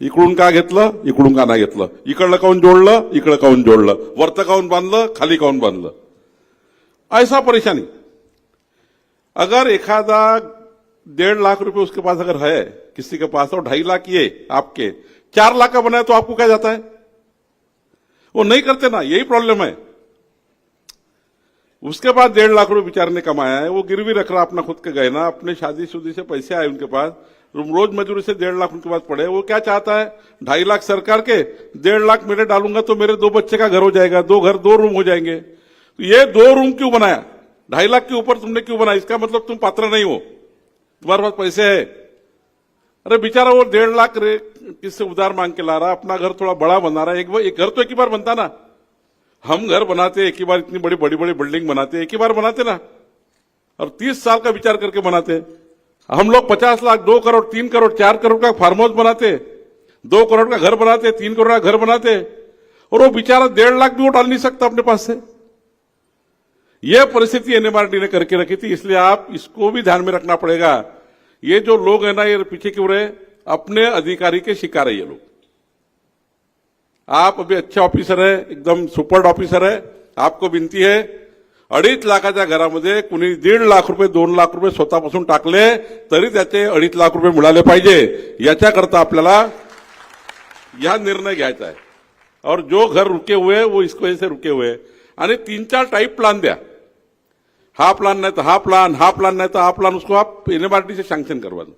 इकडून का घेतलं? इकडून का नाही घेतलं? काऊन जोडलं? इकडं काऊन जोडलं? वरतं काऊन बांधलं? खाली काऊन बांधलं? ऐसा परेशानी. अगर एखादा डेढ़ लाख रुपए उसके पास अगर है, किसी के पास, और ढाई लाख ये आपके, चार लाख का बनाया तो आपको क्या जाता है? वो नहीं करते ना, यही प्रॉब्लम है। उसके बाद डेढ़ लाख रुपए बेचारे ने कमाया है, वो गिरवी रख रहा, अपना खुद के गहना, अपने शादी शुदी से पैसे आए उनके पास रोज मजदूरी से डेढ़ लाख उनके पास पड़े वो क्या चाहता है? ढाई लाख सरकार के डेढ़ लाख मेरे डालूँगा तो मेरे दो बच्चे का घर हो जाएगा, दो घर, दो रूम हो जाएँगे। तो ये दो रूम क्यों बनाया? ढाई लाख के ऊपर तुमने क्यों बनाया? इसका मतलब तुम पात्र नहीं हो। तुम्हारे पास पैसे है। अरे बेचारा वो डेढ़ लाख किससे उधार मांग के ला रहा? अपना घर थोड़ा बड़ा बना रहा है। एक घर तो एक ही बार बनता ना। हम घर बनाते, एक ही बार इतनी बड़ी बड़ी बड़ी बिल्डिंग बनाते, एक ही बार बनाते ना। और तीस साल का विचार करके बनाते। हैं हम लोग पचास लाख, दो करोड़, तीन करोड़, चार करोड़ का फार्म हाउस बनाते, दो करोड़ का घर बनाते, तीन करोड़ का घर बनाते, और वो बेचारा डेढ़ लाख भी वो डाल नहीं सकता अपने पास से। यह परिस्थिति एनएमआरडी ने करके रखी थी, इसलिए आप इसको भी ध्यान में रखना पड़ेगा। ये जो लोग है ना, ये पीछे क्यों रहे अपने अधिकारी के शिकार है ये लोग। आप अभी अच्छे ऑफिसर है, एकदम सुपर्ड ऑफिसर है, आपको विनंती आहे अडीच लाखाच्या घरामध्ये कुणी दीड लाख रुपये दोन लाख रुपये स्वतःपासून टाकले तरी त्याचे अडीच लाख रुपये मिळाले पाहिजे. याच्याकरता आपल्याला या निर्णय घ्यायचा आहे. और जो घर रुके हुए वो इस वजह से रुके हुए. आणि तीन चार टाईप प्लान द्या. हा प्लान नाही तर हा प्लान हा प्लान नाही तर हा प्लान उसको आप एनएमआरटी से सैंक्शन करवा दो.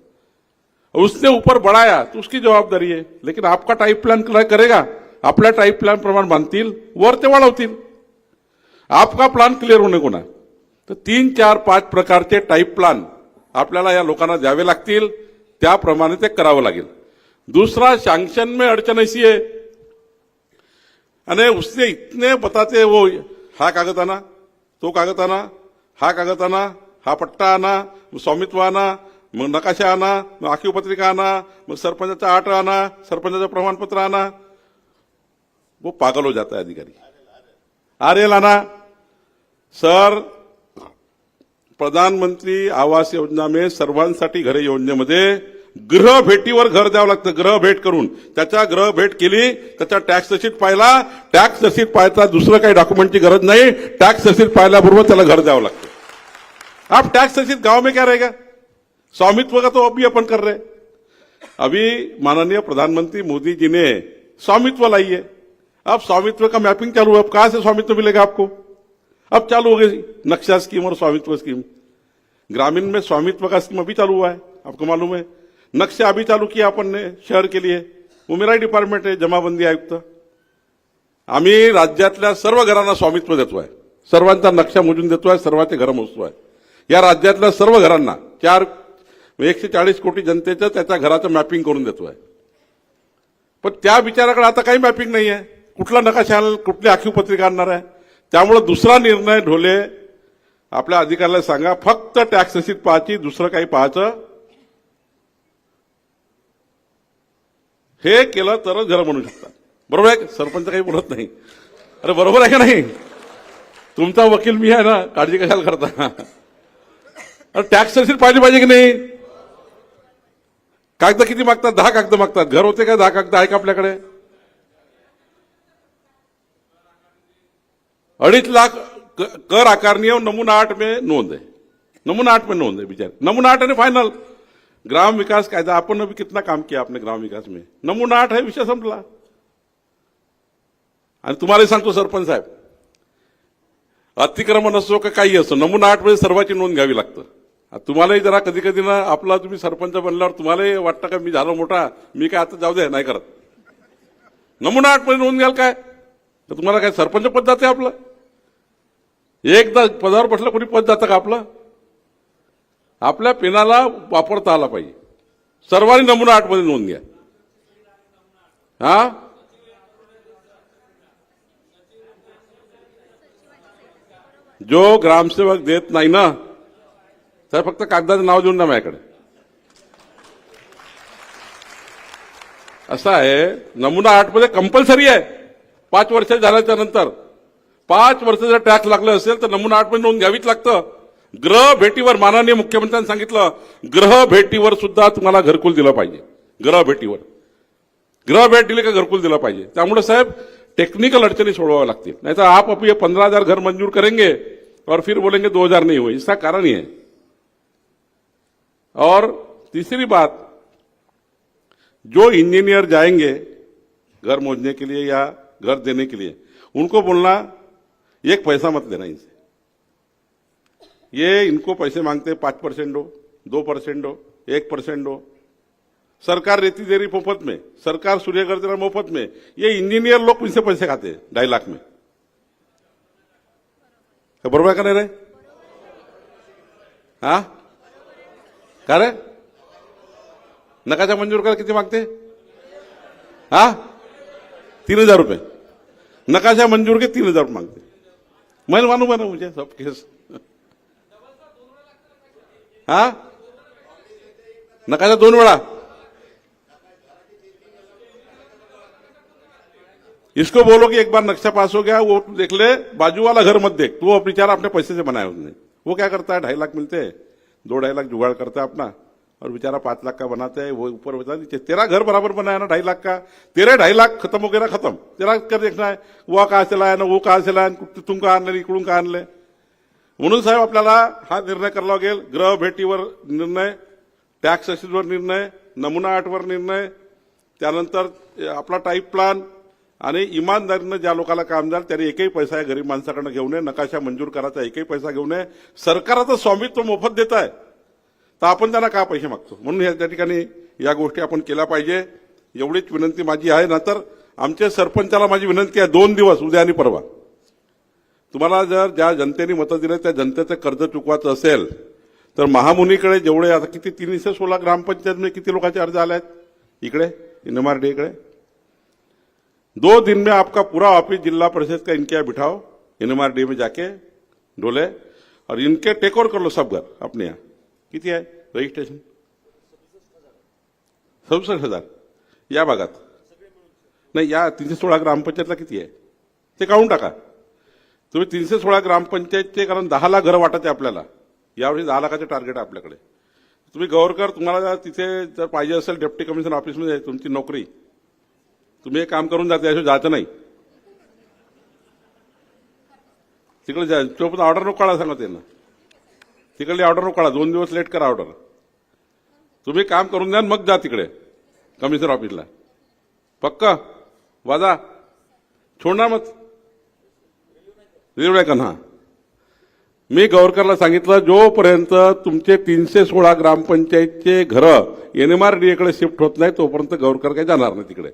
उसने ऊपर बढ़ाया तो उसकी जबाबदारी आहे लेकिन आपका टाइप प्लान करेगा. आपल्या टाईप प्लान प्रमाण बांधतील वर ते वाढवतील. आपका प्लान क्लिअर होणे कोणा? तर तीन चार पाच प्रकारचे टाईप प्लान आपल्याला या लोकांना द्यावे लागतील. त्याप्रमाणे ते करावं लागेल. दूसरा सैंक्शन में अड़चन ऐसी है अने उसने इतने बताते वो हा कागद आना तो कागद आना हा कागद आना हा पट्टा आना मग स्वामित्व आना मग नकाशा आना मग आखीव पत्रिका आना मग सरपंचाचा आट आना सरपंचाचं प्रमाणपत्र आना वो पागल हो जाता है अधिकारी. एल आना सर प्रधानमंत्री आवास योजना में सर्वांसाठी घरे योजनेमध्ये गृह भेटीवर घर द्यावं लागतं ग्रह भेट करून. त्याच्या ग्रह भेट केली त्याचा टॅक्स रसीद पाहिला टॅक्स रसीद पाहायचा दुसरं काही डॉक्युमेंटची गरज नाही टॅक्स रसीद पाहिल्याबरोबर त्याला घर द्यावं लागतं. आप टैक्स रसीद गांव में क्या रहेगा स्वामित्व का तो अभी अपन कर रहे अभी माननीय प्रधानमंत्री मोदी जी ने स्वामित्व लाई है. अब स्वामित्व का मैपिंग चालू है अब कहां से स्वामित्व मिलेगा आपको? अब चालू हो गई नक्शा स्कीम और स्वामित्व स्कीम। ग्रामीण में स्वामित्व का स्कीम अभी चालू हुआ है आपको मालूम है। नक्शा अभी चालू किया अपन ने शहर के लिए। वो मेरा ही डिपार्टमेंट है जमाबंदी आयुक्त। आम्ही राज्यातल्या सर्व घरांना स्वामित्व देतोय सर्वांचा नक्षा मोजून देतोय सर्वांचे घर मोजतोय या राज्यातल्या सर्व घरांना चार एकशे चाळीस कोटी जनतेचं त्याच्या घराचं मॅपिंग करून देतोय पण त्या विचाराकडे आता काही मॅपिंग नाही आहे कुठला नकाशा कुठली आखीव पत्रिका आणणार आहे? त्यामुळे दुसरा निर्णय ढोले आपल्या अधिकाऱ्याला सांगा फक्त टॅक्स रसीद पाहायची दुसरं काही पाहायचं? हे केलं तरच जरा म्हणू शकता बरोबर आहे? सरपंच काही बोलत नाही. अरे बरोबर आहे का नाही? तुमचा वकील मी आहे ना काळजी कशाला करता? अरे टॅक्स रसीद पाहिली पाहिजे की नाही? कागद किती मागतात? दहा कागद मागतात. घर होते का? दहा कागद आहे का आपल्याकडे? अडीच लाख क- कर आकारणी और नमूना आठ में नोंद है नमूना आठ में नोंद है बिचारे. नमूना आठ है फाइनल ग्राम विकास कायदा आपण अभी कितना काम किया आपने ग्राम विकास में? नमूना आठ है विषय संपला. आणि तुम्हालाही सांगतो सरपंच साहेब अतिक्रमण असो का काही असो नमुना आठमध्ये सर्वाची नोंद घ्यावी लागतं. तुम्हालाही जरा कधी कधी ना आपला तुम्ही सरपंच बनल्यावर तुम्हालाही वाटतं का मी झालो मोठा मी काय आता जाऊ दे नाही करत. नमुना आठमध्ये नोंद घ्याल काय? तर तुम्हाला काय सरपंच पद जाते आपलं? एकदा पदावर बसलं कोणी पद जातं का आपलं? आपल्या पेनाला वापरता आला पाहिजे. सर्वांनी नमुना आठमध्ये नोंद घ्या. हा? जो ग्रामसेवक देत नाही ना तर फक्त कागदाचं नाव देऊन ना माझ्याकडे. असं आहे नमुना आठमध्ये कंपल्सरी आहे. पाच वर्ष झाल्याच्यानंतर. पाच वर्ष जर टॅक्स लागलं असेल तर नमुना आठमध्ये नोंद घ्यावीच लागतं. ग्रह भेटीवर माननीय मुख्यमंत्र्यांनी सांगितलं ग्रह भेटीवर सुद्धा तुम्हाला घरकुल दिलं पाहिजे. ग्रह भेटीवर. ग्रह भेट दिली का घरकुल दिलं पाहिजे. त्यामुळे साहेब टेक्निकल अडचणी सोडवाव्या लागतील. नाही तर आप अभी ये पंद्रह हजार घर मंजूर करेंगे और फिर बोलेंगे दो हजार नहीं हुए. इसका कारण ही है. और तीसरी बात जो इंजीनियर जाएंगे घर मोजने के लिए या घर देने के लिए उनको बोलना एक पैसा मत लेना इनसे। ये इनको पैसे मांगते पाँच पांच परसेंट दो दो परसेंट हो एक परसेंट हो। सरकार रेती दे रही मोफत में सरकार सूर्यघर दे रहा मुफ्त में। ये इंजीनियर लोग इनसे पैसे खाते हैं ढाई लाख में। बरोबर का नाही रे हा? का रे नकाशा मंजूर करायला किती मागते हा? तीन हजार रुपये नकाशा मंजूर के तीन हजार रुपये मांगते मैं मानू है ना मुझे सब केस हा नकाशा दोन वेळा इसको बोलो कि एक बार नक्शा पास हो गया वो देख ले बाजू वाला घर मत देख। तो वो बेचारा अपने पैसे से बनाया उसने वो क्या करता है? ढाई लाख मिलते हैं। दो ढाई लाख जुगाड़ करता है अपना। और बेचारा पांच लाख का बनाते है वो ऊपर बता दीजिए तेरा घर बराबर बनाया ना ढाई लाख का। तेरे ढाई लाख खत्म हो गया ना खत्म। तेरा कर देखना है। वो कहा से लाया ना वो कहा से लाया न तुम का आणलं इकडून का आणले म्हणून साहेब आपल्याला हा निर्णय करावा लागेल हो ग्रह भेटीवर निर्णय टॅक्स असीजवर निर्णय नमुना आठवर निर्णय त्यानंतर आपला टाईप प्लान आणि इमानदारीनं ज्या लोकांना काम झालं त्याने एकही पैसा या गरीब माणसाकडनं घेऊ नये नकाशा मंजूर करायचा एकही पैसा घेऊ नये. सरकाराचं स्वामित्व मोफत देत आहे. तर आपण त्यांना का पैसे मागतो? म्हणून या त्या ठिकाणी या गोष्टी आपण केल्या पाहिजे. एवढीच विनंती माझी आहे. ना तर आमच्या सरपंचाला माझी विनंती आहे दोन दिवस उद्या आणि परवा. तुम्हाला जर ज्या जनतेने मतं दिले त्या जनतेचं कर्ज चुकवायचं असेल तर महामुनीकडे जेवढे आता किती तीनशे सोळा ग्रामपंचायतमध्ये किती लोकांचे अर्ज आले आहेत इकडे इनमार्डी इकडे. दो दिन में आपका पूरा ऑफिस जिला परिषद का इनके बिठाओ एनएमआरडी में जाके डोले और इनके टेक ओवर कर लो सब घर अपने यहाँ. किती आहे? रजिस्ट्रेशन सदुसष्ट हजार. या भागात. नाही या तीनशे सोळा ग्रामपंचायतला किती आहे? ते काढून टाका. तुम्ही तीनशे सोळा ग्रामपंचायतचे कारण दहा लाख घरं वाटायचे आपल्याला. यावेळी दहा लाखाचे टार्गेट आहे आपल्याकडे. तुम्ही गौरकर तुम्हाला तिथे जर पाहिजे असेल डेप्टी कमिशनर ऑफिसमध्ये तुमची नोकरी. तुम्ही एक काम करून जाते याशिवाय जायचं नाही. तिकडे जा तोपर्यंत ऑर्डर नको काढा सांगा त्यांना. तिकडली ऑर्डर नको दोन दिवस लेट करा ऑर्डर. तुम्ही काम करून द्या मग जा तिकडे कमिशनर ऑफिसला. पक्का वाजा. छोडणार मग. रेल्वे का ना? मी गौरकरला सांगितलं जोपर्यंत तुमचे तीनशे सोळा ग्रामपंचायतचे घरं एनएमआरडीएकडे शिफ्ट होत नाही तोपर्यंत गौरकर काही जाणार नाही तिकडे.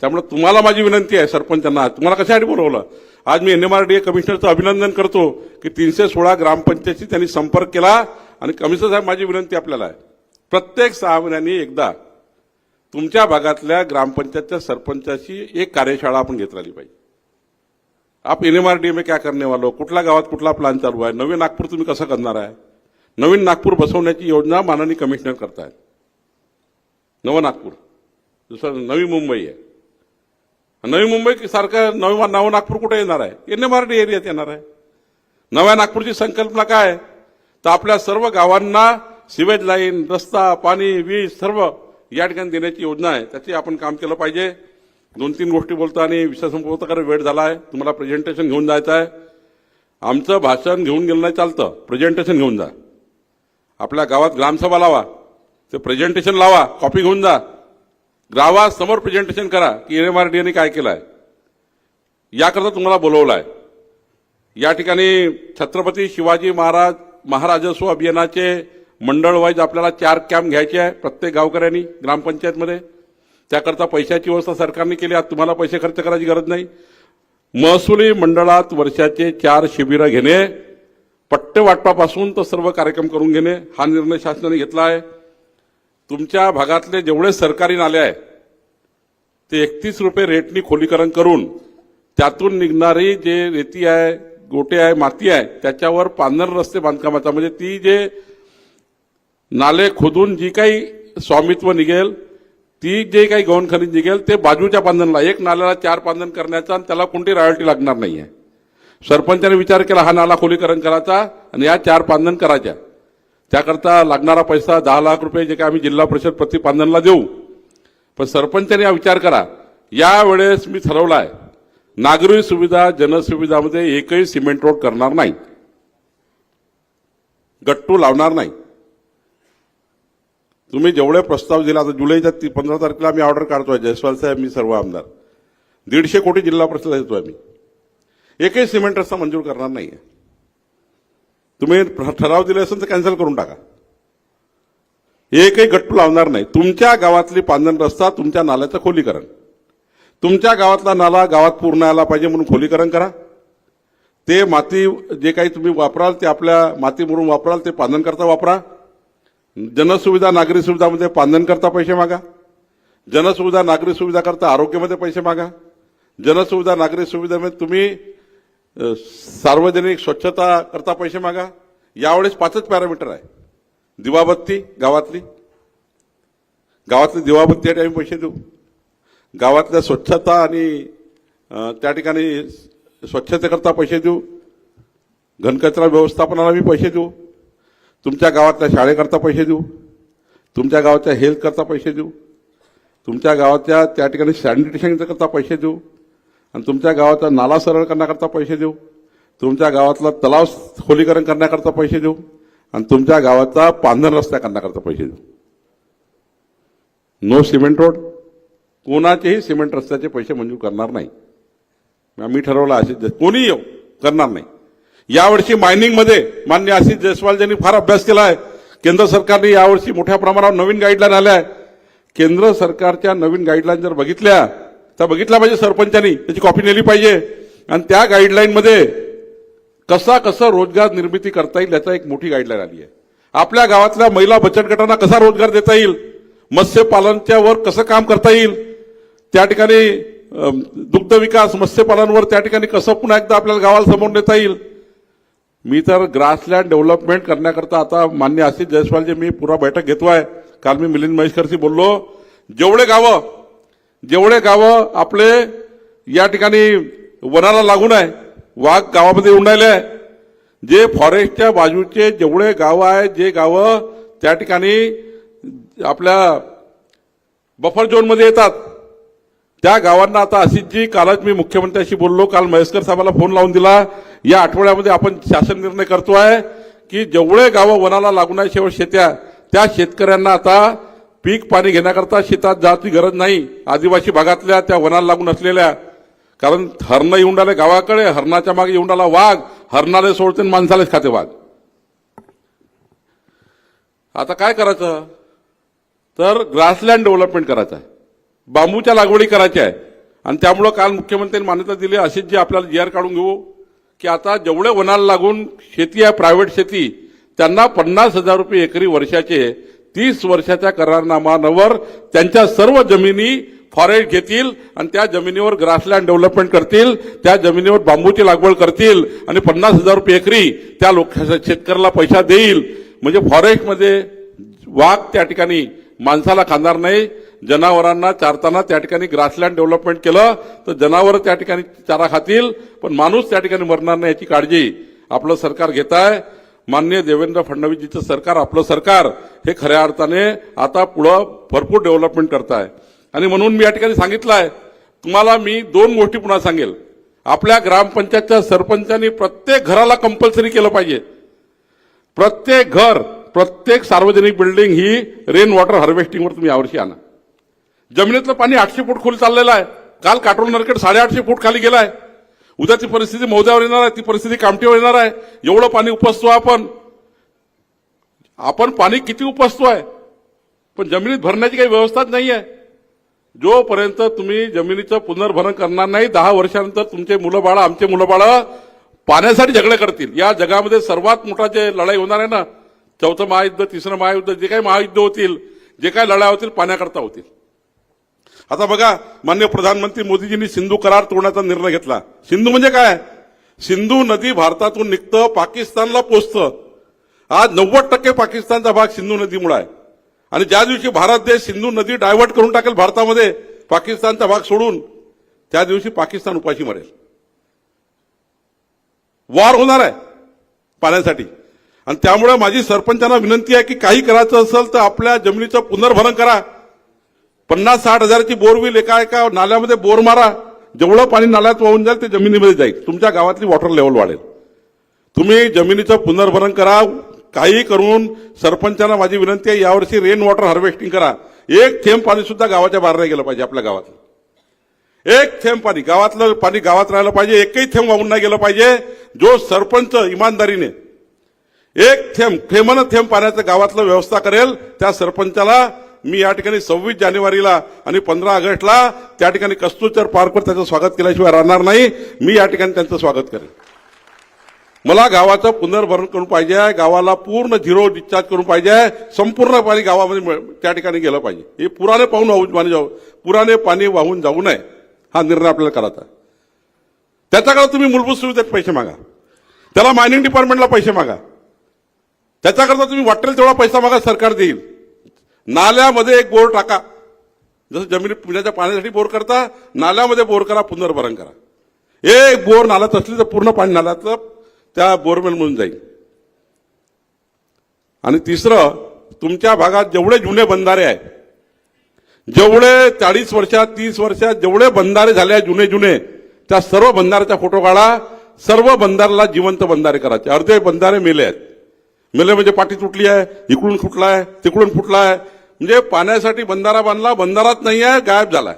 त्यामुळे तुम्हाला माझी विनंती आहे सरपंचांना. तुम्हाला कशासाठी बोलवलं? आज मी एनएमआरडीए कमिशनरचं अभिनंदन करतो की तीनशे सोळा ग्रामपंचायतशी त्यांनी संपर्क केला आणि कमिशनर साहेब माझी विनंती आपल्याला आहे. प्रत्येक सहा महिन्यांनी एकदा तुमच्या भागातल्या ग्रामपंचायतच्या सरपंचाची एक कार्यशाळा आपण घेत राहिली पाहिजे. आप एनएमआरडी में काय करणे वालो हो? कुठल्या गावात कुठला प्लॅन चालू आहे? नवीन नागपूर तुम्ही कसं करणार आहे? नवीन नागपूर बसवण्याची योजना माननीय कमिशनर करतायत. नवं नागपूर. दुसरं नवी मुंबई आहे. नवी मुंबई सारखं नवं नवं नागपूर कुठे येणार आहे? एनएमआरडी एरियात येणार आहे. नव्या नागपूरची संकल्पना काय तर आपल्या सर्व गावांना सिवेज लाईन रस्ता पाणी वीज सर्व या ठिकाणी देण्याची योजना आहे. त्याची आपण काम केलं पाहिजे. दोन तीन गोष्टी बोलतो आणि विषय संपवता कारण वेळ झाला आहे तुम्हाला प्रेझेंटेशन घेऊन जायचं आहे. आमचं भाषण घेऊन गेलं नाही चालतं. प्रेझेंटेशन घेऊन जा. आपल्या गावात ग्रामसभा लावा. ते प्रेझेंटेशन लावा. कॉपी घेऊन जा. गावात समोर प्रेझेंटेशन करा की एम आर डीने काय केलं आहे याकरता तुम्हाला बोलवलं आहे या ठिकाणी छत्रपती शिवाजी महाराज महाराजस्व अभियानाचे मंडळ वाईज आपल्याला चार कॅम्प घ्यायचे आहे प्रत्येक गावकऱ्यांनी ग्रामपंचायतमध्ये. त्याकरता पैशाची व्यवस्था सरकारने केली आज तुम्हाला पैसे खर्च करायची गरज नाही. महसुली मंडळात वर्षाचे चार शिबिरं घेणे पट्टे वाटपापासून तर सर्व कार्यक्रम करून घेणे हा निर्णय शासनाने घेतला आहे. तुमच्या भागातले जेवढे सरकारी नाले आहे ते एकतीस रुपये रेटनी खोलीकरण करून त्यातून निघणारी जे रेती आहे गोटे आहे माती आहे त्याच्यावर पांढर रस्ते बांधकामाचा म्हणजे ती जे नाले खोदून जी काही स्वामित्व निघेल ती जे काही गौण खनिज निघेल ते बाजूच्या पांधनला एक नाल्याला चार पांधन करण्याचा आणि त्याला कोणती रॉयल्टी लागणार नाही आहे सरपंचाने विचार केला हा नाला खोलीकरण करायचा आणि या चार पांधन करायच्या. त्याकरता लागणारा पैसा दहा लाख रुपये जे काय आम्ही जिल्हा परिषद प्रतिपादनला देऊ. पण सरपंचाने हा विचार करा. यावेळेस मी ठरवला आहे नागरी सुविधा जनसुविधामध्ये एकही सिमेंट रोड करणार नाही. गट्टू लावणार नाही. तुम्ही जेवढे प्रस्ताव दिला आता जुलैच्या ती पंधरा तारखेला मी ऑर्डर काढतोय. जयस्वाल साहेब मी सर्व आमदार. दीडशे कोटी जिल्हा परिषद देतोय मी एकही सिमेंट रस्ता मंजूर करणार नाही आहे तुम्ही ठराव दिले असेल तर कॅन्सल करून टाका. एकही गट्टू लावणार नाही. तुमच्या गावातली पांधन रस्ता तुमच्या नाल्याचं खोलीकरण. तुमच्या गावातला नाला गावात पूर्ण आला पाहिजे म्हणून खोलीकरण करा. ते माती जे काही तुम्ही वापराल ते आपल्या माती म्हणून वापराल ते पांदन करता वापरा. जनसुविधा नागरी सुविधामध्ये पांदन करता पैसे मागा. जनसुविधा नागरी सुविधा करता आरोग्यामध्ये पैसे मागा. जनसुविधा नागरी सुविधामध्ये तुम्ही सार्वजनिक स्वच्छता करता पैसे मागा. यावेळेस पाचच पॅरामीटर आहे. दिवाबत्ती गावातली. गावातली दिवाबत्तीसाठी आम्ही पैसे देऊ. गावातल्या स्वच्छता आणि त्या ठिकाणी स्वच्छतेकरता पैसे देऊ. घनकचरा व्यवस्थापनाला आम्ही पैसे देऊ. तुमच्या गावातल्या शाळेकरता पैसे देऊ. तुमच्या गावाच्या हेल्थकरता पैसे देऊ. तुमच्या गावाच्या त्या ठिकाणी सॅनिटेशनकरता पैसे देऊ. आणि तुमच्या गावाचा नाला सरळ करण्याकरता पैसे देऊ. तुमच्या गावातला तलाव खोलीकरण करण्याकरता पैसे देऊ. आणि तुमच्या गावाचा पांधर रस्ता करण्याकरता पैसे देऊ. नो सिमेंट रोड कोणाचेही सिमेंट रस्त्याचे पैसे मंजूर करणार नाही. आम्ही ठरवलं आशिष कोणी येऊ करणार नाही. यावर्षी मायनिंगमध्ये मान्य आशिष जयस्वाल यांनी फार अभ्यास केला आहे. केंद्र सरकारने यावर्षी मोठ्या प्रमाणावर नवीन गाईडलाईन आल्या आहे. केंद्र सरकारच्या नवीन गाईडलाईन जर बघितल्या तर बघितला पाहिजे सरपंचांनी त्याची कॉपी नेली पाहिजे. आणि त्या गाईडलाईनमध्ये कसा कसा रोजगार निर्मिती करता येईल याचा एक मोठी गाईडलाईन आली आहे. आपल्या गावातल्या महिला बचत गटांना कसा रोजगार देता येईल मत्स्यपालनच्या वर कसं काम करता येईल त्या ठिकाणी दुग्ध विकास मत्स्यपालनवर त्या ठिकाणी कसं पुन्हा एकदा आपल्याला गावाला समोर नेता येईल? मी तर ग्रासलँड डेव्हलपमेंट करण्याकरता आता मान्य आशिष जयस्वालजी मी पुरा बैठक घेतो आहे काल मी मिलिंद महेशकरशी बोललो. जेवढे गावं जेवढे गावं आपले या ठिकाणी वनाला लागून आहे वाघ गावामध्ये येऊन राहिले आहे जे फॉरेस्टच्या बाजूचे जेवढे गावं आहेत जे गावं त्या ठिकाणी आपल्या बफर झोनमध्ये येतात त्या गावांना आता अशीच कालच मी मुख्यमंत्र्यांशी बोललो काल महेशकर साहेबाला फोन लावून दिला. या आठवड्यामध्ये आपण शासन निर्णय करतो आहे की जेवढे गावं वनाला लागून आहे शेवट शेत्या त्या शेतकऱ्यांना आता पीक पाणी घेण्याकरता शेतात जायची गरज नाही. आदिवासी भागातल्या त्या वनाला लागून असलेल्या. कारण हरणं येऊन राहिले गावाकडे हरणाच्या मागे येऊन राहिला वाघ हरणाला सोडते आणि माणसालाच खाते वाघ. आता काय करायचं? तर ग्रासलँड डेव्हलपमेंट करायचं आहे. बांबूच्या लागवडी करायच्या आहे. आणि त्यामुळं काल मुख्यमंत्र्यांनी मान्यता दिली अशीच जी आपल्याला जी आर काढून घेऊ की आता जेवढे वनाला लागून शेती आहे प्रायव्हेट शेती त्यांना पन्नास हजार रुपये एकरी वर्षाचे तीस वर्षाच्या करारनामावर त्यांच्या सर्व जमिनी फॉरेस्ट घेतील आणि त्या जमिनीवर ग्रासलँड डेव्हलपमेंट करतील त्या जमिनीवर बांबूची लागवड करतील आणि पन्नास हजार रुपये एकरी त्या लोक शेतकऱ्याला पैसा देईल. म्हणजे फॉरेस्टमध्ये वाघ त्या ठिकाणी माणसाला खाणार नाही. जनावरांना चारताना त्या ठिकाणी ग्रासलँड डेव्हलपमेंट केलं तर जनावर त्या ठिकाणी चारा खातील पण माणूस त्या ठिकाणी मरणार नाही याची काळजी आपलं सरकार घेत आहे. माननीय देवेंद्र फडणवीसजीचं सरकार आपलं सरकार हे खऱ्या अर्थाने आता पुढं भरपूर डेव्हलपमेंट करत आहे आणि म्हणून मी या ठिकाणी सांगितलं आहे तुम्हाला मी दोन गोष्टी पुन्हा सांगेल. आपल्या ग्रामपंचायतच्या सरपंचांनी प्रत्येक घराला कंपल्सरी केलं पाहिजे. प्रत्येक घर प्रत्येक सार्वजनिक बिल्डिंग ही रेन वॉटर हार्वेस्टिंगवर तुम्ही यावर्षी आणा. जमिनीतलं पाणी आठशे फूट खोल चाललेलं आहे. काल काटोल नरकेट साडेआठशे फूट खाली गेलाय. आहे उद्याची परिस्थिती मोद्यावर येणार आहे ती परिस्थिती कामठीवर येणार आहे. एवढं पाणी उपसतो आपण. आपण पाणी किती उपसतो आहे? पण जमिनीत भरण्याची काही व्यवस्थाच नाही आहे जोपर्यंत तुम्ही जमिनीचं पुनर्भरण करणार नाही दहा वर्षानंतर तुमचे मुलं बाळं आमचे मुलं बाळं पाण्यासाठी झगडे करतील. या जगामध्ये सर्वात मोठा जे लढाई होणार आहे ना चौथं महायुद्ध तिसरं महायुद्ध जे काही महायुद्ध होतील जे काही लढाई होतील पाण्याकरता होतील. आता बघा मान्य प्रधानमंत्री मोदीजींनी सिंधू करार तोडण्याचा निर्णय घेतला. सिंधू म्हणजे काय? सिंधू नदी भारतातून निघतं पाकिस्तानला पोचतं. आज नव्वद टक्के पाकिस्तानचा भाग सिंधू नदीमुळे आहे. आणि ज्या दिवशी भारत देश सिंधू नदी डायव्हर्ट करून टाकेल भारतामध्ये पाकिस्तानचा भाग सोडून त्या दिवशी पाकिस्तान उपाशी मरेल. वार होणार आहे पाण्यासाठी. आणि त्यामुळे माझी सरपंचांना विनंती आहे की काही करायचं असेल तर आपल्या जमिनीचं पुनर्भरण करा. पन्नास साठ हजाराची बोरविल एका एका नाल्यामध्ये बोर मारा. जेवढं पाणी नाल्यात वाहून जाईल ते जमिनीमध्ये जाईल. तुमच्या गावातली वॉटर लेवल वाढेल. तुम्ही जमिनीचं पुनर्भरण करा. काही करून सरपंचांना माझी विनंती आहे यावर्षी रेन वॉटर हार्वेस्टिंग करा. एक थेंब पाणी सुद्धा गावाच्या बाहेर नाही गेलं पाहिजे आपल्या गावात एक थेंब पाणी. गावातलं पाणी गावात राहिलं पाहिजे. एकही थेंब वाहून नाही गेलं पाहिजे. जो सरपंच इमानदारीने एक थेंब थेंबानं थेंब पाण्याचं गावातलं व्यवस्था करेल त्या सरपंचाला मी या ठिकाणी सव्वीस जानेवारीला आणि पंधरा ऑगस्टला त्या ठिकाणी कस्तुरचर पार्कवर त्याचं स्वागत केल्याशिवाय राहणार नाही. मी या ठिकाणी त्यांचं स्वागत करेन. मला गावाचं पुनर्भरण करून पाहिजे आहे गावाला पूर्ण झिरो डिस्चार्ज करून पाहिजे आहे संपूर्ण पाणी गावामध्ये त्या ठिकाणी गेलं पाहिजे. हे पुराने पाहून वाहून पाणी जाऊ पुराने पाणी वाहून जाऊ नये हा निर्णय आपल्याला करायचा त्याच्याकडं त्याच्याकडे तुम्ही मूलभूत सुविधेत पैसे मागा. त्याला मायनिंग डिपार्टमेंटला पैसे मागा. त्याच्याकरता तुम्ही वाटेल तेवढा पैसा मागा सरकार देईल. नाल्यामध्ये एक बोर टाका. जसं जमिनी पिण्याच्या पाण्यासाठी बोर करता नाल्यामध्ये बोर करा पुनर्भरण करा. एक बोर नाल्यात असली तर पूर्ण पाणी नाल्यातलं त्या बोरवेल म्हणून जाईल. आणि तिसरं तुमच्या भागात जेवढे जुने बंधारे आहेत जेवढे चाळीस वर्षात तीस वर्षात जेवढे बंधारे झाले जुने जुने त्या सर्व बंधाऱ्याचा फोटो काढा. सर्व बंधाराला जिवंत बंधारे करायचे. अर्धे बंधारे मेले आहेत. मेले म्हणजे पाठी तुटली आहे इकडून फुटला आहे तिकडून फुटला आहे. म्हणजे पाण्यासाठी बंधारा बांधला बंधारात नाही आहे गायब झालाय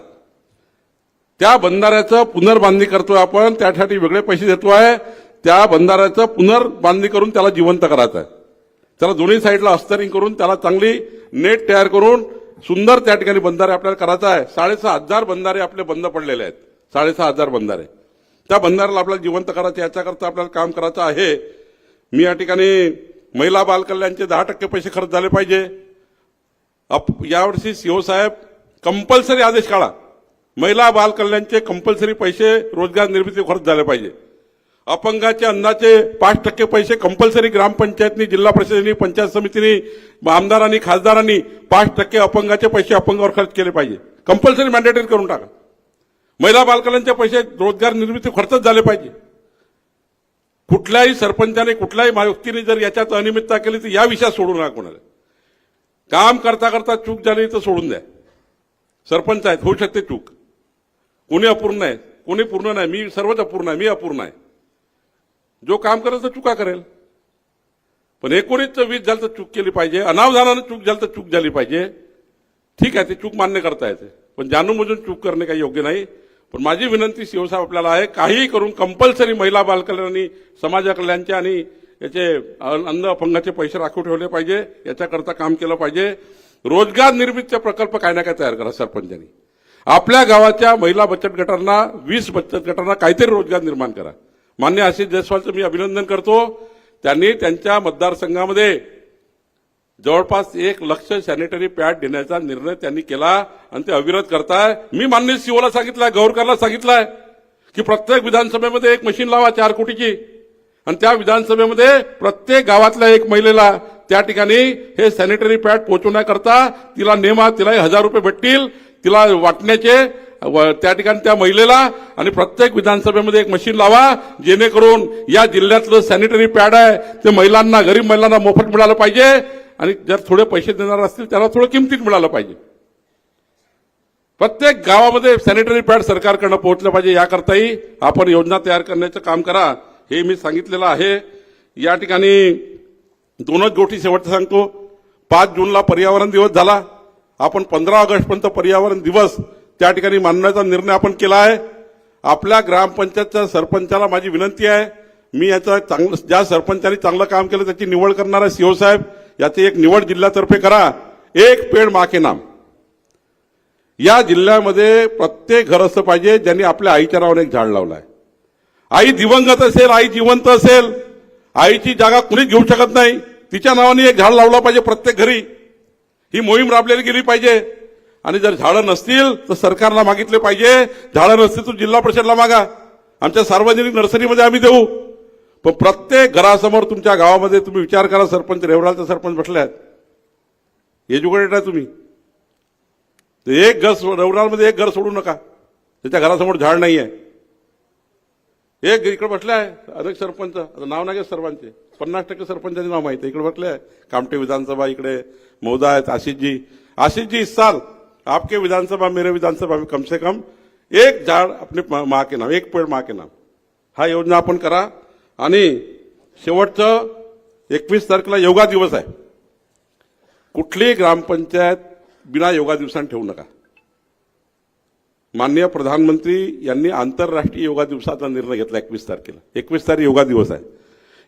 त्या बंधाऱ्याचं पुनर्बांधणी करतोय आपण त्यासाठी वेगळे पैसे देतो आहे. त्या बंधाऱ्याचं पुनर्बांधणी करून त्याला जिवंत करायचं आहे. त्याला दोन्ही साईडला अस्तरिंग करून त्याला चांगली नेट तयार करून सुंदर त्या ठिकाणी बंधारे आपल्याला करायचा आहे. साडेसहा हजार बंधारे आपले बंद पडलेले आहेत. साडेसहा हजार बंधारे. त्या बंधाऱ्याला आपल्याला जिवंत करायचं याच्याकरता आपल्याला काम करायचं आहे. मी या ठिकाणी महिला बालकल्याणचे दहा टक्के पैसे खर्च झाले पाहिजे. अप यावर्षी सीओ साहेब कंपल्सरी आदेश काढा. महिला बालकल्याणचे कंपल्सरी पैसे रोजगार निर्मिती खर्च झाले पाहिजे. अपंगाचे अन्नाचे पाच टक्के पैसे कंपल्सरी ग्रामपंचायतनी जिल्हा परिषदेनी पंचायत समितीनी आमदारांनी खासदारांनी पाच टक्के अपंगाचे पैसे अपंगावर खर्च केले पाहिजे. कंपल्सरी मॅन्डेटरी करून टाका. महिला बालकल्याणचे पैसे रोजगार निर्मिती खर्चच झाले पाहिजे. कुठल्याही सरपंचाने कुठल्याही व्यक्तीने जर याच्यात अनियमितता केली तर या विषयात सोडू नका कोणाला. काम करता करता चूक झाली तर सोडून द्या. सरपंच आहेत होऊ शकते चूक. कोणी अपूर्ण आहे कोणी पूर्ण नाही मी सर्वच अपूर्ण आहे मी अपूर्ण आहे. जो काम करेल तर चुका करेल. पण एकोणीसचं वीस झालं तर चूक केली पाहिजे अनावधानानं चूक झाली तर चूक झाली पाहिजे. ठीक आहे ते चूक मान्य करता येते पण जाणून बुजून चूक करणे काही योग्य नाही. पण माझी विनंती शिवसाहेब आपल्याला आहे काहीही करून कंपल्सरी महिला बालकल्याणी समाजकल्याणचे आणि याचे अन्न अपंगाचे पैसे राखून ठेवले पाहिजे याच्याकरता काम केलं पाहिजे. रोजगार निर्मितीचे प्रकल्प काय ना काय तयार करा सरपंचांनी. आपल्या गावाच्या महिला बचत गटांना वीस बचत गटांना काहीतरी रोजगार निर्माण करा. मान्य आशिष जयस्वालचं मी अभिनंदन करतो. त्यांनी त्यांच्या मतदारसंघामध्ये जवळपास एक लक्ष सॅनिटरी पॅड देण्याचा निर्णय त्यांनी केला आणि ते अविरत करताय. मी मान्य सीओला सांगितलंय गौरकरला सांगितलंय की प्रत्येक विधानसभेमध्ये एक मशीन लावा चार कोटीची. आणि त्या विधानसभेमध्ये प्रत्येक गावातल्या एक महिलेला त्या ठिकाणी हे सॅनिटरी पॅड पोहोचवण्याकरता तिला नेमा तिलाही हजार रुपये भेटतील तिला वाटण्याचे व त्या ठिकाणी त्या महिलेला आणि प्रत्येक विधानसभेमध्ये एक मशीन लावा जेणेकरून या जिल्ह्यातलं सॅनिटरी पॅड आहे ते महिलांना गरीब महिलांना मोफत मिळालं पाहिजे. आणि जर थोडे पैसे देणार असतील त्याला थोडं किमतीत मिळालं पाहिजे. प्रत्येक गावामध्ये सॅनिटरी पॅड सरकारकडनं पोहोचलं पाहिजे. याकरताही आपण योजना तयार करण्याचं काम करा. हे मी सांगितलेलं आहे. या ठिकाणी दोनच गोष्टी शेवटचं सांगतो. पाच जूनला पर्यावरण दिवस झाला. आपण पंधरा ऑगस्टपर्यंत पर्यावरण दिवस त्या ठिकाणी मानण्याचा निर्णय आपण केला आहे. आपल्या ग्रामपंचायतच्या सरपंचाला माझी विनंती आहे. मी याचं चांगलं ज्या सरपंचाने चांगलं काम केलं त्याची निवड करणारा सीओ साहेब याची एक निवड जिल्ह्यातर्फे करा. एक पेड माके नाम. या जिल्ह्यामध्ये प्रत्येक घर असं पाहिजे ज्यांनी आपल्या आईच्या नावाने एक झाड लावलं आहे आई दिवंगत असेल आई जिवंत असेल आईची जागा कुणीच घेऊ शकत नाही. तिच्या नावाने एक झाड लावलं पाहिजे प्रत्येक घरी. ही मोहीम राबलेली गेली पाहिजे. आणि जर झाडं नसतील तर सरकारला मागितले पाहिजे. झाडं नसतील तर जिल्हा परिषदला मागा. आमच्या सार्वजनिक नर्सरीमध्ये आम्ही देऊ. पण प्रत्येक घरासमोर तुमच्या गावामध्ये तुम्ही विचार करा सरपंच रेवरालचे सरपंच बसल्यात आहेत एज्युकेटेड आहे तुम्ही. एक घर सो- एक घर सोडू नका. त्याच्या घरासमोर झाड नाही आहे एक इकडे बसले आहे अनेक सरपंच. आता नाव नाही सर्वांचे. पन्नास टक्के सरपंचांचे नाव माहिती आहे. इकडे बसले आहे कामटे विधानसभा इकडे मौदा आहेत आशिषजी. आशिषजी इसाल आपके विधानसभा मेरे विधानसभा में कम से कम एक झाड अपने मा- माँ के नाम एक पेड़ माँ के नाम. हा योजना आपण करा. आणि शेवटचं एकवीस तारखेला योगा दिवस आहे. कुठलीही ग्रामपंचायत बिना योगा दिवसांनी ठेवू नका. माननीय प्रधानमंत्री यांनी आंतरराष्ट्रीय योगा दिवसाचा निर्णय घेतला एकवीस तारखेला. एकवीस तारीख योगा दिवस आहे.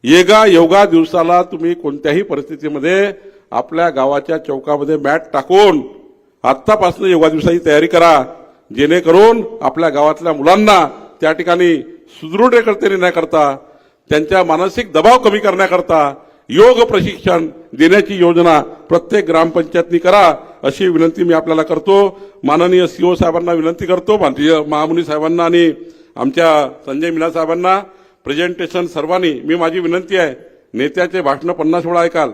येगा योगा दिवसाला तुम्ही कोणत्याही परिस्थितीमध्ये आपल्या गावाच्या चौकामध्ये मॅट टाकून आत्तापासून योगा दिवसाची तयारी करा. जेणेकरून आपल्या गावातल्या मुलांना त्या ठिकाणी सुदृढ करते न करता त्यांच्या मानसिक दबाव कमी करण्याकरता योग प्रशिक्षण देण्याची योजना प्रत्येक ग्रामपंचायतनी करा अशी विनंती मी आपल्याला करतो. माननीय सीओ साहेबांना विनंती करतो माननीय महामुनी साहेबांना आणि आमच्या संजय मिना साहेबांना. प्रेझेंटेशन सर्वांनी मी माझी विनंती आहे नेत्याचे भाषण पन्नास वेळा ऐकाल.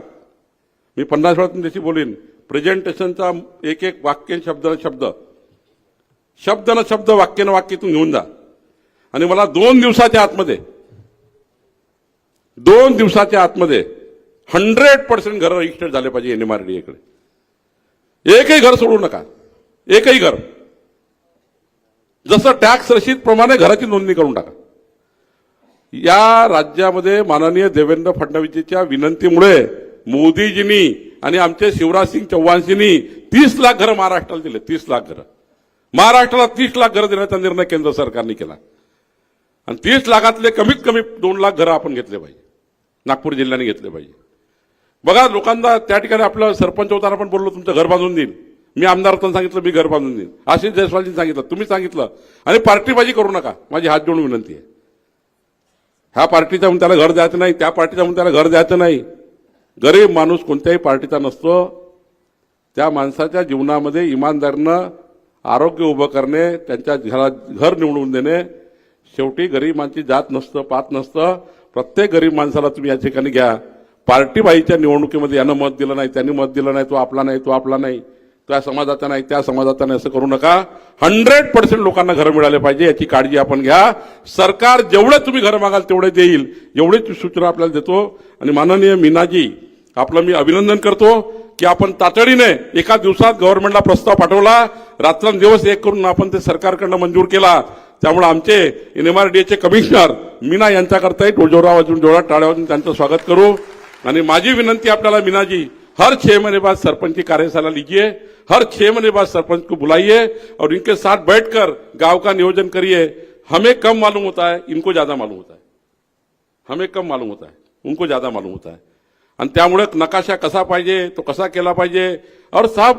मी पन्नास वेळा तुमच्याशी बोलीन. प्रेझेंटेशनचा एक एक वाक्य शब्द शब्द. शब्द न शब्द वाक्य न वाक्यातून घेऊन जा. आणि मला दोन दिवसाच्या आतमध्ये दोन दिवसाच्या आतमध्ये हंड्रेड पर्सेंट घर रजिस्टर झाले पाहिजे एनएमआरडीएकडे एकही घर सोडू नका. एकही घर. जसं टॅक्स रशीद प्रमाणे घराची नोंदणी करून टाका. या राज्यामध्ये माननीय देवेंद्र फडणवीसजीच्या विनंतीमुळे मोदीजींनी आणि आमचे शिवराजसिंग चौहानजींनी तीस लाख घरं महाराष्ट्राला दिले. तीस लाख घरं. महाराष्ट्राला तीस लाख घरं देण्याचा निर्णय केंद्र सरकारने केला. आणि तीस लाखातले कमीत कमी दोन लाख घरं आपण घेतले पाहिजे. नागपूर जिल्ह्याने घेतले पाहिजे. बघा लोकांना त्या ठिकाणी आपलं सरपंच होताना पण बोललो तुमचं घर बांधून देईन. मी आमदार होताना सांगितलं मी घर बांधून देईन. आशिष जयस्वालजींनी सांगितलं तुम्ही सांगितलं. आणि पार्टीबाजी करू नका. माझी हात जोडून विनंती आहे. ह्या पार्टीचा म्हणून त्याला घर द्यायचं नाही त्या पार्टीचा म्हणून त्याला घर द्यायचं नाही. गरीब माणूस कोणत्याही पार्टीचा नसतो. त्या माणसाच्या जीवनामध्ये इमानदारीनं आरोग्य उभं करणे त्यांच्या घरात घर निवडून देणे शेवटी गरिबांची जात नसतं पात नसतं. प्रत्येक गरीब माणसाला तुम्ही या ठिकाणी घ्या. पार्टीबाईच्या निवडणुकीमध्ये यानं मत दिलं नाही त्यांनी मत दिलं नाही तो आपला नाही तो आपला नाही. त्या समाजाचा नाही त्या समाजाचा नाही असं करू नका. हंड्रेड पर्सेंट लोकांना घरं मिळाले पाहिजे याची काळजी आपण घ्या. सरकार जेवढे तुम्ही घरं मागाल तेवढे देईल. एवढीच सूचना आपल्याला देतो. आणि माननीय मीनाजी आपलं मी अभिनंदन करतो की आपण तातडीने एका दिवसात गव्हर्नमेंटला प्रस्ताव पाठवला. रात्रंदिवस एक करून आपण ते सरकारकडनं मंजूर केला. त्यामुळे आमचे एनएमआरडीएचे कमिशनर मीना यांच्याकरताही डोजोरा वाजून डोळा टाळ्या वाजून त्यांचं स्वागत करू. आणि माझी विनंती आपल्याला मीनाजी हर छः महीने बाद सरपंच की कार्यशाला लीजिए हर छः महीने बाद सरपंच को बुलाइए और इनके साथ बैठकर गांव का नियोजन करिए। हमें कम मालूम होता है इनको ज्यादा मालूम होता है। हमें कम मालूम होता है उनको ज्यादा मालूम होता है। आणि त्यामुळे नकाशा कसा पाहिजे तो कसा केला पाहिजे? और साहब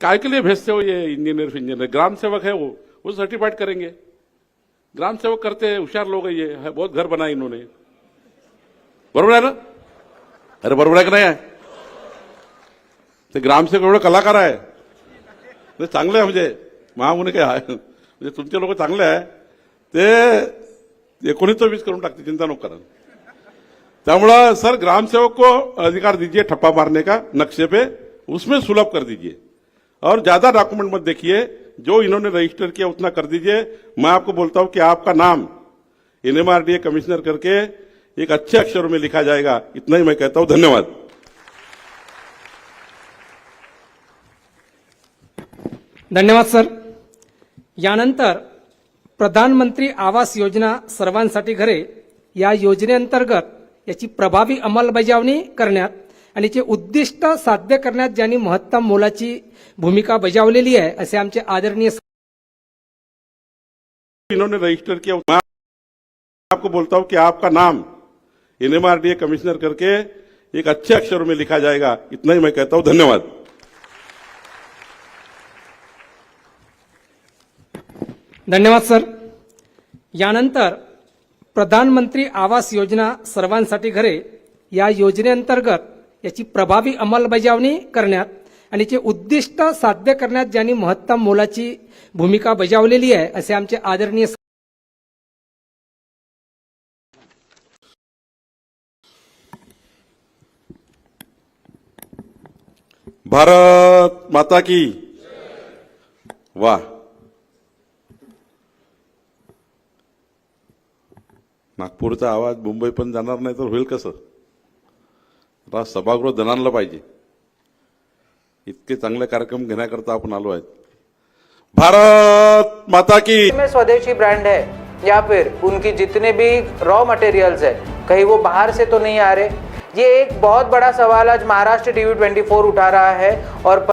काय के लिए भेजते हो ये इंजीनियर इंजीनियर ग्राम सेवक है वो वो सर्टिफाइड करेंगे। ग्राम सेवक करते हैं होशियार लोग है ये है, बहुत घर बनाए इन्होंने। बरोबर आहे ना? अरे बरोबर आहे का नाही आहे ते ग्रामसेवक एवढे कलाकार आहे। ते चांगले आहे म्हणजे महामुनी काय आहे? म्हणजे तुमचे लोक चांगले आहे ते एकोणीस वीस करून टाकते चिंता नको करा. त्यामुळं सर ग्रामसेवक को अधिकार दीजिए ठप्पा मारने का नक्शे पे उसमें सुलभ कर दीजिए। और ज्यादा डॉक्यूमेंट मत देखिए जो इन्होंने रजिस्टर किया उतना कर दीजिए। मैं आपको बोलता हूं कि आपका नाम एनएमआरडीए कमिश्नर करके एक अच्छे अक्षरों में लिखा जाएगा। इतना ही मैं कहता हूं। धन्यवाद। धन्यवाद सर। यानंतर प्रधानमंत्री आवास योजना सर्वांसाठी घरे या योजनेअंतर्गत याची प्रभावी अंमलबजावणी करण्यात आणि याचे उद्दिष्ट साध्य करण्यात ज्यांनी महत्तम मोलाची भूमिका बजावलेली आहे असे आमचे आदरणीय इन्होंने रजिस्टर किया। मैं आपको बोलता हूं कि आपका नाम एनएमआरडीए कमिश्नर करके एक अच्छे अक्षरों में लिखा जाएगा। इतना ही मैं कहता हूं। धन्यवाद। धन्यवाद सर। यानंतर प्रधानमंत्री आवास योजना सर्वांसाठी घरे या योजनेअंतर्गत याची प्रभावी अंमलबजावणी करण्यात आणि याचे उद्दिष्ट साध्य करण्यात ज्यांनी महत्तम मोलाची भूमिका बजावलेली आहे असे आमचे आदरणीय भारत माता की। वा नागपूरचा आवाज मुंबई पण जाणार नाही तर होईल कसं? आता सभागृह दणाणलं पाहिजे. इतके चांगले कार्यक्रम घेण्याकरता आपण आलो आहेत. भारत माता की स्वदेशी ब्रांड है, या फिर उनकी जितने भी रॉ मटेरियल्स है, कहीं वो बाहर से तो नहीं आ रहे? ये एक बहुत बड़ा सवाल आज महाराष्ट्र टीवी 24 उठा रहा है और